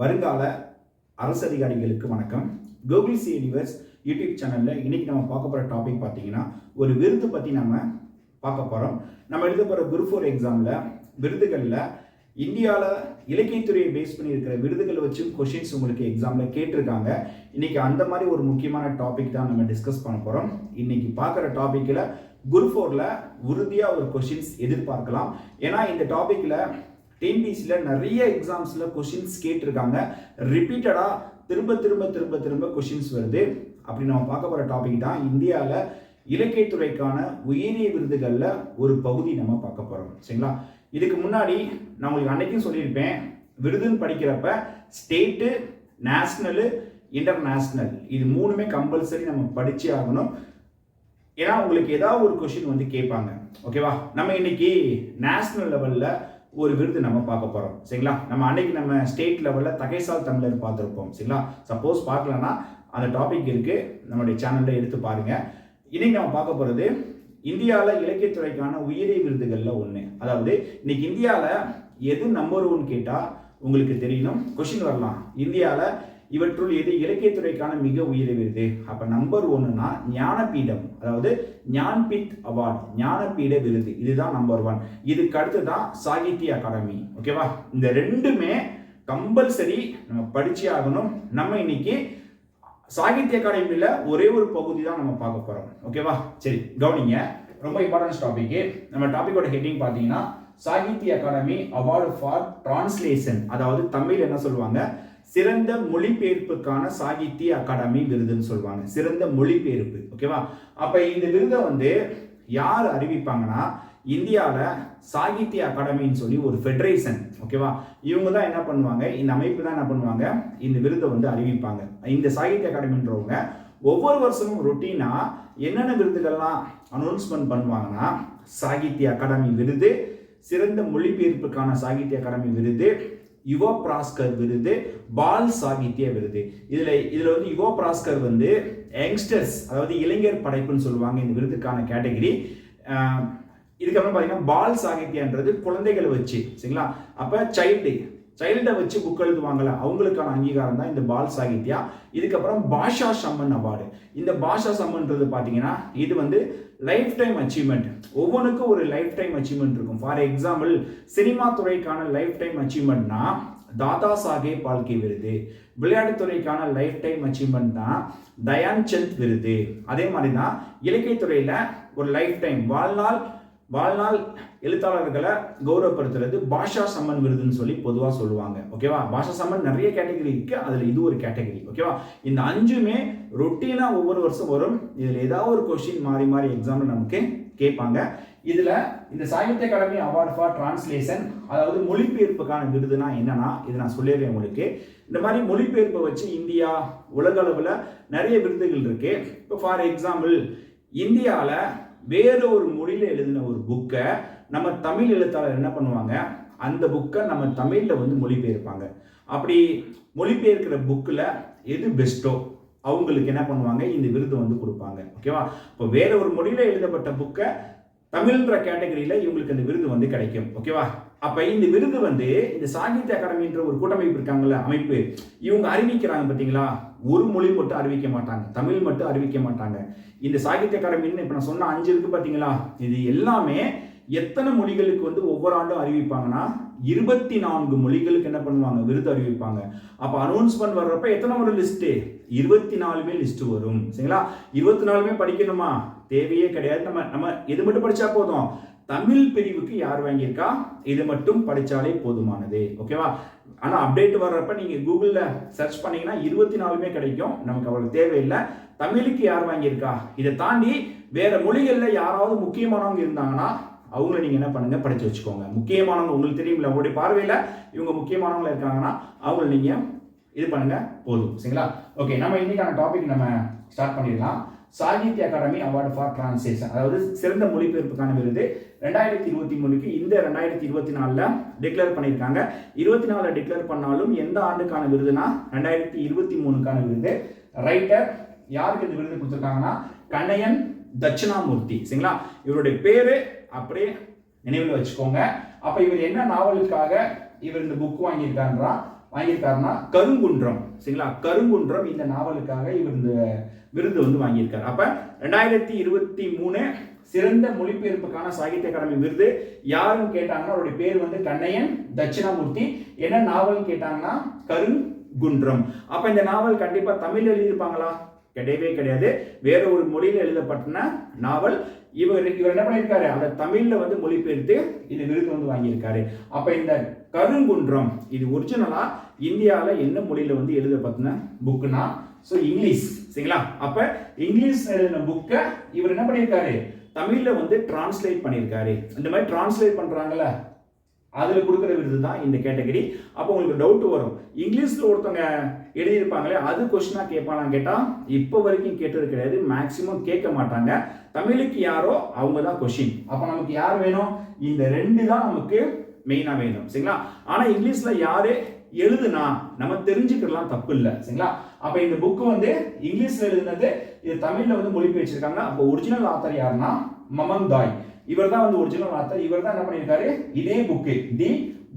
வருங்கால அரசு அதிகாரிகளுக்கு வணக்கம். கூகுள் சி யூனிவர்ஸ் யூடியூப் சேனலில் இன்னைக்கு நம்ம பார்க்க போகிற டாபிக் பார்த்தீங்கன்னா ஒரு விருது பற்றி நம்ம பார்க்க போகிறோம் நம்ம எழுத போகிற குரூப் ஃபோர் எக்ஸாமில் விருதுகளில் இந்தியாவில் இலக்கியத்துறையை பேஸ் பண்ணி இருக்கிற விருதுகளை வச்சு கொஷின்ஸ் உங்களுக்கு எக்ஸாமில் கேட்டிருக்காங்க. இன்னைக்கு அந்த மாதிரி ஒரு முக்கியமான டாபிக் தான் நம்ம டிஸ்கஸ் பண்ண போகிறோம் இன்னைக்கு பார்க்குற டாப்பிக்கில் குரூப் ஃபோரில் உறுதியாக ஒரு கொஷின்ஸ் எதிர்பார்க்கலாம். ஏன்னா இந்த டாப்பிக்கில் டிஎன்பிசியில் நிறைய எக்ஸாம்ஸில் கொஷின்ஸ் கேட்டிருக்காங்க. ரிப்பீட்டடாக திரும்ப திரும்ப திரும்ப திரும்ப கொஷின்ஸ் வருது. அப்படி நம்ம பார்க்க போகிற டாபிக் தான் இந்தியாவில் இலக்கியத்துறைக்கான உயரிய விருதுகளில் ஒரு பகுதி நம்ம பார்க்க போகிறோம் சரிங்களா? இதுக்கு முன்னாடி நான் உங்களுக்கு அன்னைக்கும் சொல்லியிருப்பேன். விருதுன்னு படிக்கிறப்ப ஸ்டேட்டு நேஷ்னலு இன்டர்நேஷ்னல் இது மூணுமே கம்பல்சரி நம்ம படித்தே ஆகணும். ஏன்னா உங்களுக்கு ஏதாவது ஒரு கொஷின் வந்து கேட்பாங்க. ஓகேவா நம்ம இன்னைக்கு நேஷ்னல் லெவலில் ஒரு விருது நம்ம பார்க்க போகிறோம் சரிங்களா? நம்ம அன்னைக்கு நம்ம ஸ்டேட் லெவலில் தகைசால் தமிழர் பார்த்துருப்போம். சரிங்களா? சப்போஸ் பார்க்கலன்னா அந்த டாபிக் இருக்குது நம்மளுடைய சேனலில் எடுத்து பாருங்கள் இன்னைக்கு நம்ம பார்க்க போகிறது இந்தியாவில் இலக்கியத்துறைக்கான உயரிய விருதுகளில் ஒன்று அதாவது இன்னைக்கு இந்தியாவில் எது நம்பர் ஒன் கேட்டால் உங்களுக்கு தெரியணும் கொஷின் வரலாம். இந்தியாவில் இவற்றுள் எது இலக்கியத்துறைக்கான மிக உயரிய விருது? அப்ப நம்பர் ஒன்னுனா ஞானபீடம் அதாவது ஞான்பீட் அவார்ட் ஞானபீட விருது. இதுதான் நம்பர் ஒன் இதுக்கு அடுத்து தான் சாகித்ய அகாடமி. ஓகேவா இந்த ரெண்டுமே கம்பல்சரி நம்ம படிச்சே ஆகணும். நம்ம இன்னைக்கு சாகித்ய அகாடமியில் ஒரே ஒரு பகுதி தான் நம்ம பார்க்க போறோம். ஓகேவா சரி கவனிங்க. ரொம்ப இம்பார்ட்டன்ஸ் டாபிக் நம்ம டாபிக்கோட ஹெட்டிங் பார்த்தீங்கன்னா Sahitya Akademi award for translation அதாவது தமிழ் என்ன சொல்லுவாங்க? சிறந்த மொழிபெயர்ப்புக்கான சாகித்ய அகாடமி விருதுன்னு சொல்லுவாங்க. சிறந்த மொழிபெயர்ப்பு. ஓகேவா அப்ப இந்த விருதை வந்து யார் அறிவிப்பாங்கன்னா இந்தியாவில் சாகித்ய அகாடமின்னு சொல்லி ஒரு ஃபெடரேஷன் ஓகேவா இவங்க தான் என்ன பண்ணுவாங்க? இந்த அமைப்பு தான் என்ன பண்ணுவாங்க? இந்த விருதை வந்து அறிவிப்பாங்க. இந்த சாகித்ய அகாடமின்றவங்க ஒவ்வொரு வருஷமும் ரொட்டீனாக என்னென்ன விருதுகள்லாம் அனௌன்ஸ்மெண்ட் பண்ணுவாங்கன்னா சாகித்ய அகாடமி விருது சிறந்த மொழிபெயர்ப்புக்கான சாகித்ய அகாடமி விருது யுவ பிராஸ்கர் விருது பால் சாகித்ய விருது. இதில் இதில் வந்து யுவ பிராஸ்கர் வந்து யங்ஸ்டர்ஸ் அதாவது இளைஞர் படைப்புன்னு சொல்லுவாங்க இந்த விருதுக்கான கேட்டகரி. இதுக்கப்புறம் பார்த்தீங்கன்னா பால் சாகித்யன்றது குழந்தைகளை வச்சு சரிங்களா? அப்போ சைல்டு சைல்டை வச்சு புக் எழுதுவாங்கல்ல அவங்களுக்கான அங்கீகாரம் தான் இந்த பால் சாகித்யா. இதுக்கப்புறம் பாஷா சம்மன் அவார்டு. இந்த பாஷா சம்மன்றது பார்த்தீங்கன்னா இது வந்து லைஃப் டைம் அச்சீவ்மெண்ட் ஒவ்வொன்றுக்கும் ஒரு லைஃப் டைம் அச்சீவ்மெண்ட் இருக்கும். ஃபார் எக்ஸாம்பிள் சினிமா துறைக்கான லைஃப் டைம் அச்சீவ்மெண்ட்னா தாதா சாகே பால்கே விருது. விளையாட்டுத்துறைக்கான லைஃப் டைம் அச்சீவ்மெண்ட் தான் தயான் சந்த் விருது. அதே மாதிரி தான் இலக்கியத்துறையில் ஒரு லைஃப் டைம் வாழ்நாள் வாழ்நாள் எழுத்தாளர்களை கௌரவப்படுத்துறது பாஷா சம்மன் விருதுன்னு சொல்லி பொதுவாக சொல்லுவாங்க. ஓகேவா பாஷா சம்மன் நிறைய கேட்டகரி இருக்கு. அதில் இது ஒரு கேட்டகரி ஓகேவா இந்த அஞ்சுமே ரொட்டீனாக ஒவ்வொரு வருஷம் வரும். இதில் ஏதாவது ஒரு கொஸ்டின் மாறி மாறி எக்ஸாம்பிள் நமக்கு கேட்பாங்க. இதில் இந்த Sahitya Akademi award for translation அதாவது மொழிபெயர்ப்புக்கான விருதுனா என்னன்னா இதை நான் சொல்லிடுறேன் உங்களுக்கு. இந்த மாதிரி மொழிபெயர்ப்பை வச்சு இந்தியா உலக அளவில் நிறைய விருதுகள் இருக்கு. இப்போ ஃபார் எக்ஸாம்பிள் இந்தியாவில் வேறு ஒரு மொழியில் எழுதின ஒரு புக்கை நம்ம தமிழ் எழுத்தாளர் என்ன பண்ணுவாங்க? அந்த புக்கை நம்ம தமிழில் வந்து மொழிபெயர்ப்பாங்க. அப்படி மொழிபெயர்க்கிற புக்கில் எது பெஸ்ட்டோ அவங்களுக்கு என்ன பண்ணுவாங்க? இந்த விருது வந்து கொடுப்பாங்க. ஓகேவா இப்போ வேற ஒரு மொழியில் எழுதப்பட்ட புக்கை தமிழ்ன்ற கேட்டகரியில் இவங்களுக்கு அந்த விருது வந்து கிடைக்கும். ஓகேவா? அப்போ இந்த விருது வந்து இந்த சாகித்ய அகாடமின்ற ஒரு கூட்டமைப்பு இருக்காங்கல்ல அமைப்பு இவங்க அறிவிக்கிறாங்க பார்த்தீங்களா ஒரு மொழி மட்டும் அறிவிக்க மாட்டாங்க. தமிழ் மட்டும் அறிவிக்க மாட்டாங்க. இந்த சாகித்ய அகாடமின்னு இப்போ நான் சொன்ன அஞ்சு இருக்கு பார்த்தீங்களா இது எல்லாமே எத்தனை மொழிகளுக்கு வந்து ஒவ்வொரு ஆண்டும் அறிவிப்பாங்கன்னா இருபத்தி நான்கு மொழிகளுக்கு என்ன பண்ணுவாங்க? விருது அறிவிப்பாங்க. அப்போ அனௌன்ஸ்மெண்ட் வர்றப்ப எத்தனை ஒரு லிஸ்ட்டு இருபத்தி நாலுமே லிஸ்ட் வரும். சரிங்களா? இருபத்தி நாலுமே படிக்கணுமா? தேவையே கிடையாது. நம்ம நம்ம இது மட்டும் படிச்சா போதும்? தமிழ் பிரிவுக்கு யார் வாங்கியிருக்கா? இது மட்டும் படித்தாலே போதுமானது. ஓகேவா ஆனால் அப்டேட் வர்றப்ப நீங்கள் கூகுளில் சர்ச் பண்ணீங்கன்னா இருபத்தி நாலுமே கிடைக்கும். நமக்கு அவ்வளோ தேவையில்லை. தமிழுக்கு யார் வாங்கியிருக்கா? இதை தாண்டி வேறு மொழிகளில் யாராவது முக்கியமானவங்க இருந்தாங்கன்னா அவங்கள நீங்கள் என்ன பண்ணுங்கள் படித்து வச்சுக்கோங்க. முக்கியமானவங்க உங்களுக்கு தெரியும்ல உங்களுடைய பார்வையில் இவங்க முக்கியமானவங்கள இருக்காங்கன்னா அவங்கள நீங்கள் இது பண்ணுங்கள் போதும். சரிங்களா? ஓகே நம்ம இன்றைக்கான டாபிக் நம்ம ஸ்டார்ட் பண்ணிடலாம். Sahitya Akademi award for translation. அதாவது சிறந்த மொழிபெயர்ப்புக்கான விருது ரெண்டாயிரத்தி இருபத்தி மூணுக்கு இந்த ரெண்டாயிரத்தி இருபத்தி நாலில் டிக்ளேர் பண்ணியிருக்காங்க. இருபத்தி நாலில் டிக்ளேர் பண்ணாலும் எந்த ஆண்டுக்கான விருதுனா ரெண்டாயிரத்தி இருபத்தி மூணுக்கான விருது. ரைட்டர் யாருக்கு இந்த விருது கொடுத்துருக்காங்கன்னா கண்ணையன் தட்சிணாமூர்த்தி. சரிங்களா? இவருடைய பேரு அப்படியே நினைவில் வச்சுக்கோங்க. அப்போ இவர் என்ன நாவலுக்காக இவர் இந்த புக் வாங்கியிருக்காருன்றா வாங்கியிருக்காருன்னா கருங்குன்றம் சரிங்களா? கருங்குன்றம் இந்த நாவலுக்காக இவர் இந்த விருது வந்து வாங்கியிருக்காரு. அப்போ ரெண்டாயிரத்தி இருபத்தி மூணு சிறந்த மொழிபெயர்ப்புக்கான சாகித்ய அகாடமி விருது யாருன்னு கேட்டாங்கன்னா அவருடைய பேர் வந்து கண்ணையன் தட்சிணாமூர்த்தி. என்ன நாவல்னு கேட்டாங்கன்னா கருங்குன்றம். அப்போ இந்த நாவல் கண்டிப்பாக தமிழ் எழுதியிருப்பாங்களா? கிடையவே கிடையாது. வேற ஒரு மொழியில் எழுதப்பட்ட நாவல் இவர் இவர் என்ன பண்ணியிருக்காரு? அந்த தமிழில் வந்து மொழிபெயர்த்து இந்த விருது வந்து வாங்கியிருக்காரு. அப்போ இந்த கருங்குன்றம் இது ஒரிஜினலாக இந்தியாவில் என்ன மொழியில் வந்து எழுதப்பட்டின புக்குனா ஸோ இங்கிலீஷ் சரிங்களா? அப்போ இங்கிலீஷ் எழுதின புக்கை இவர் என்ன பண்ணியிருக்காரு? தமிழில் வந்து டிரான்ஸ்லேட் பண்ணியிருக்காரு. இந்த மாதிரி டிரான்ஸ்லேட் பண்றாங்கல்ல? அதில் கொடுக்குற விருது தான் இந்த கேட்டகரி. அப்போ உங்களுக்கு டவுட் வரும். இங்கிலீஷில் ஒருத்தவங்க எழுதியிருப்பாங்களே அது கொஸ்டினாக கேட்பானான்னு கேட்டால் இப்போ வரைக்கும் கேட்டது கிடையாது. மேக்ஸிமம் கேட்க மாட்டாங்க. தமிழுக்கு யாரோ அவங்க தான் கொஷின் அப்போ நமக்கு யார் வேணும்? இந்த ரெண்டு தான் நமக்கு மெயினாக வேணும். சரிங்களா? ஆனால் இங்கிலீஷில் யார் எழுதுனா நம்ம தெரிஞ்சுக்கலாம் தப்பு இல்லை. சரிங்களா? அப்போ இந்த புக்கு வந்து இங்கிலீஷில் எழுதுனது இது தமிழில் வந்து மொழிபெயர்ச்சிருக்காங்க. அப்போ ஒரிஜினல் ஆத்தர் யாருன்னா? மமன் தாய் இவர் தான் வந்து ஒரிஜினல் ஆத்தர் இவர் தான் என்ன பண்ணியிருக்காரு? இதே book the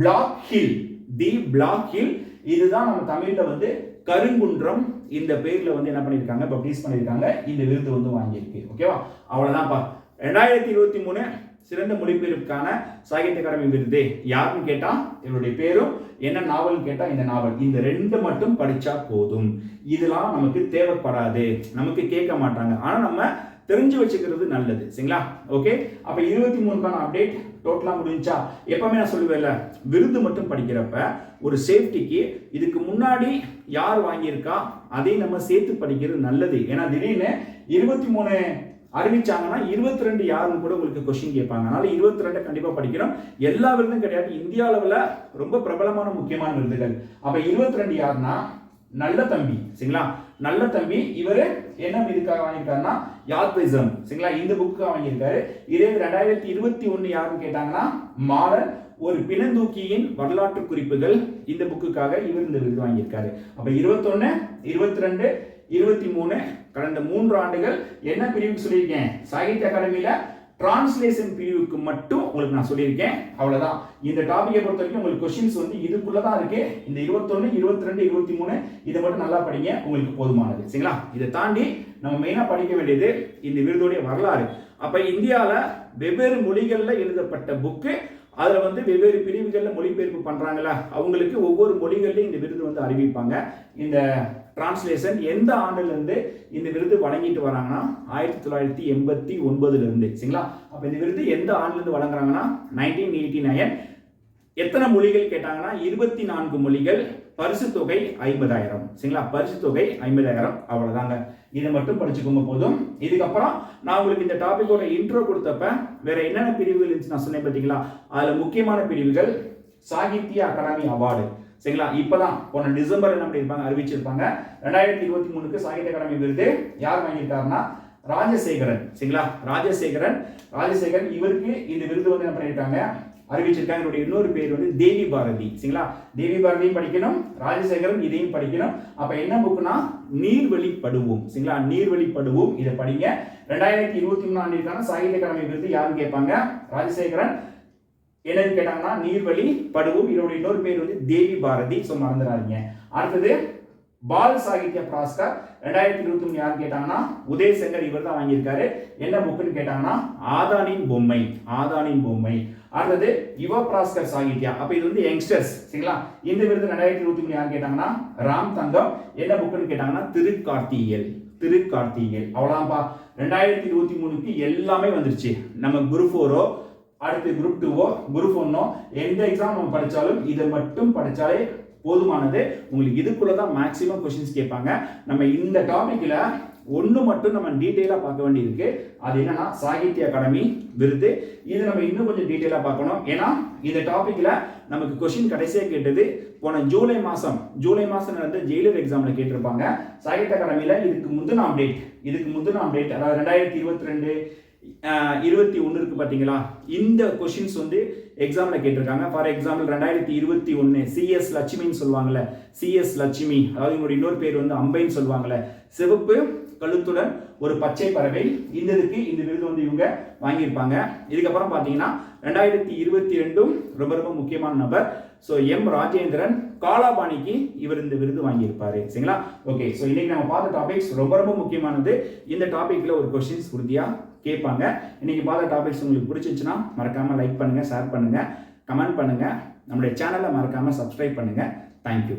black hill. The black hill. இதுதான் நம்ம தமிழில் வந்து கருங்குன்றம் இந்த பேர்ல வந்து என்ன பண்ணியிருக்காங்க? இப்போ ப்ளீஸ் பண்ணியிருக்காங்க. இந்த விருது வந்து வாங்கியிருக்கு. ஓகேவா? அவ்வளோதான்ப்பா ரெண்டாயிரத்தி இருபத்தி மூணு சிறந்த மொழிபெயர்ப்புக்கான சாகித்ய அகாடமி விருது. யாருன்னு கேட்டா இவருடைய பேரும் என்ன நாவல்னு கேட்டா இந்த நாவல். இந்த ரெண்டு மட்டும் படிச்சா போதும். இதெல்லாம் நமக்கு தேவைப்படாது. நமக்கு கேட்க மாட்டாங்க. ஆனா நம்ம தெரிஞ்சு வச்சுக்கிறது நல்லது. சரிங்களா? ஓகே அப்ப இருபத்தி மூணுக்கான அப்டேட் டோட்டலா முடிஞ்சா எப்பவுமே நான் சொல்லுவேன்ல விருது மட்டும் படிக்கிறப்ப ஒரு சேஃப்டிக்கு இதுக்கு முன்னாடி யார் வாங்கியிருக்கா அதையும் நம்ம சேர்த்து படிக்கிறது நல்லது. ஏன்னா திடீர்னு இருபத்தி மூணு அறிவிச்சாங்கன்னா இருபத்தி ரெண்டு யாருன்னு கூட உங்களுக்கு கொஸ்டின் கேட்பாங்க. அதனால இருபத்தி ரெண்டு கண்டிப்பா படிக்கிறோம் எல்லா விருதும் கிடையாது. இந்திய அளவில் ரொம்ப பிரபலமான முக்கியமான விருதுகள். அப்ப இருபத்தி ரெண்டு யாருன்னா? நல்ல தம்பி. சரிங்களா? நல்ல தம்பி இவரு என்ன இதுக்காக வாங்கியிருக்காருன்னா? யாத்விசம். சரிங்களா? இந்த புக்குக்காக வாங்கியிருக்காரு. இதே ரெண்டாயிரத்தி இருபத்தி ஒன்று யாருன்னு கேட்டாங்கன்னா? மாறன். ஒரு பிணந்தூக்கியின் வரலாற்று குறிப்புகள் இந்த புக்குக்காக இவர் இந்த விருது வாங்கியிருக்காரு. அப்ப இருபத்தொன்னு இருபத்தி ரெண்டு இருபத்தி மூணு கடந்த மூன்று ஆண்டுகள் என்ன பிரிவுக்கு சொல்லியிருக்கேன். சாகித்ய அகாடமியில டிரான்ஸ்லேஷன் பிரிவுக்கு மட்டும் உங்களுக்கு நான் சொல்லியிருக்கேன். அவ்வளவுதான். இந்த டாபிக்கை பொறுத்த வரைக்கும் உங்களுக்கு கொஸ்டின்ஸ் வந்து இதுக்குள்ளே தான் இருக்கு. இந்த இருபத்தொன்னு இருபத்தி ரெண்டு இருபத்தி மூணு இதை மட்டும் நல்லா படிங்க. உங்களுக்கு போதுமானது. சரிங்களா? இதை தாண்டி நம்ம மெயினாக படிக்க வேண்டியது இந்த விருதுடைய வரலாறு. அப்போ இந்தியாவில் வெவ்வேறு மொழிகளில் எழுதப்பட்ட புக்கு அதில் வந்து வெவ்வேறு பிரிவுகளில் மொழிபெயர்ப்பு பண்ணுறாங்களா அவங்களுக்கு ஒவ்வொரு மொழிகள்லையும் இந்த விருது வந்து அறிவிப்பாங்க. இந்த டிரான்ஸ்லேஷன் எந்த ஆண்டுலேருந்து இந்த விருது வழங்கிட்டு வராங்கன்னா? ஆயிரத்தி தொள்ளாயிரத்தி எண்பத்தி ஒன்பதுலேருந்து. சரிங்களா? அப்போ இந்த விருது எந்த ஆண்டுலேருந்து வழங்குறாங்கன்னா? நைன்டீன் எயிட்டி நைன் எத்தனை மொழிகள் கேட்டாங்கன்னா? இருபத்தி நான்கு மொழிகள் பரிசு தொகை ஐம்பதாயிரம். சரிங்களா? பரிசு தொகை ஐம்பதாயிரம். அவ்வளோதாங்க இதை மட்டும் படிச்சுக்கோங்க போதும். இதுக்கப்புறம் நான் உங்களுக்கு இந்த டாபிக்கோட இன்ட்ரோ கொடுத்தப்ப வேற என்னென்ன பிரிவுகள் இருந்துச்சு நான் சொன்னேன் பார்த்தீங்களா அதில் முக்கியமான பிரிவுகள் சாகித்ய அகாடமி அவார்டு. சரிங்களா? இப்போதான் போன டிசம்பர் என்ன பண்ணியிருப்பாங்க? அறிவிச்சிருப்பாங்க. ரெண்டாயிரத்தி இருபத்தி மூணுக்கு சாகித்ய அகாடமி விருது யார் வாங்கியிருக்காருன்னா ராஜசேகரன். சரிங்களா? ராஜசேகரன். ராஜசேகரன் இவருக்கு இந்த விருது வந்து என்ன பண்ணியிருக்காங்க? அறிவிச்சிருக்காங்க. என்னுடைய இன்னொரு பேர் வந்து தேவி பாரதி. சரிங்களா? தேவி பாரதியும் படிக்கணும் ராஜசேகரன் இதையும் படிக்கணும். அப்ப என்ன புக்குனா நீர்வழி படுவோம் சரிங்களா? நீர்வழி படுவோம் இதை படிங்க. ரெண்டாயிரத்தி இருபத்தி மூணு ஆண்டிற்கான சாகித்ய அகாடமி விருது யாரும் கேட்பாங்க? ராஜசேகரன். என்னன்னு கேட்டாங்கன்னா நீர்வழி படுவோம் இதோட இன்னொரு பேர் வந்து தேவி பாரதி. ஸோ மறந்துடாதீங்க. அடுத்தது பால் சாகித்ய பிராஸ்கர். ரெண்டாயிரத்தி இருபத்தி மூணு யார் கேட்டாங்கன்னா உதயசங்கர் இவர் தான் வாங்கியிருக்காரு. என்ன புக்குன்னு கேட்டாங்கன்னா ஆதானின் பொம்மை ஆதானின் பொம்மை. அடுத்தது யுவ பிராஸ்கர் சாகித்யா. அப்ப இது வந்து யங்ஸ்டர்ஸ் சரிங்களா? இந்த விருது ரெண்டாயிரத்தி இருபத்தி மூணு யார் கேட்டாங்கன்னா ராம் தங்கம். என்ன புக்குன்னு கேட்டாங்கன்னா திருக்கார்த்தியல் திருக்கார்த்தியல் அவ்வளோதான்ப்பா ரெண்டாயிரத்தி இருபத்தி மூணுக்கு எல்லாமே வந்துருச்சு. நம்ம குரு ஃபோரோ அடுத்து குரூப் டூவோ குரூப் ஒன்னோ எந்த எக்ஸாம் நம்ம படித்தாலும் இதை மட்டும் படித்தாலே போதுமானது. உங்களுக்கு இதுக்குள்ள தான் மேக்ஸிமம் கொஷின்ஸ் கேட்பாங்க. நம்ம இந்த டாபிக்ல ஒன்று மட்டும் நம்ம டீட்டெயிலாக பார்க்க வேண்டியிருக்கு. அது என்னன்னா சாகித்ய அகாடமி விருது. இது நம்ம இன்னும் கொஞ்சம் டீட்டெயிலாக பார்க்கணும். ஏன்னா இந்த டாப்பிக்கில் நமக்கு கொஷின் கடைசியாக கேட்டது போன ஜூலை மாதம் ஜூலை மாதம் நடந்த ஜெயிலர் எக்ஸாமில் கேட்டிருப்பாங்க. சாகித்ய அகாடமியில் இதுக்கு முந்தின அப்டேட் இதுக்கு முந்தின அப்டேட் அதாவது ரெண்டாயிரத்தி இருபத்தி ரெண்டு இருபத்தி ஒன்று இருக்குது பார்த்தீங்களா இந்த கொஷின்ஸ் வந்து எக்ஸாமில் கேட்டிருக்காங்க. ஃபார் எக்ஸாம்பிள் ரெண்டாயிரத்தி இருபத்தி ஒன்று சிஎஸ் லட்சுமின்னு சொல்லுவாங்கள்ல சிஎஸ் லட்சுமி அதாவது இவங்களுடைய இன்னொரு பேர் வந்து அம்பைன்னு சொல்லுவாங்கல்ல. சிவப்பு கழுத்துடன் ஒரு பச்சை பறவை இந்த இதுக்கு இந்த விருது வந்து இவங்க வாங்கியிருப்பாங்க. இதுக்கப்புறம் பார்த்தீங்கன்னா ரெண்டாயிரத்தி இருபத்தி ரெண்டும் ரொம்ப ரொம்ப முக்கியமான நபர். ஸோ எம் ராஜேந்திரன் காலாபாணிக்கு இவர் இந்த விருது வாங்கியிருப்பாரு. சரிங்களா? ஓகே ஸோ இன்னைக்கு நம்ம பார்த்த டாபிக்ஸ் ரொம்ப ரொம்ப முக்கியமானது. இந்த டாபிக்ல ஒரு கொஸ்டின்ஸ் உறுதியாக கேட்பாங்க. இன்னைக்கு பார்த்த டாபிக்ஸ் உங்களுக்கு பிடிச்சிச்சுன்னா மறக்காம லைக் பண்ணுங்க ஷேர் பண்ணுங்க கமெண்ட் பண்ணுங்க. நம்மளுடைய சேனலை மறக்காம சப்ஸ்கிரைப் பண்ணுங்க. தேங்க்யூ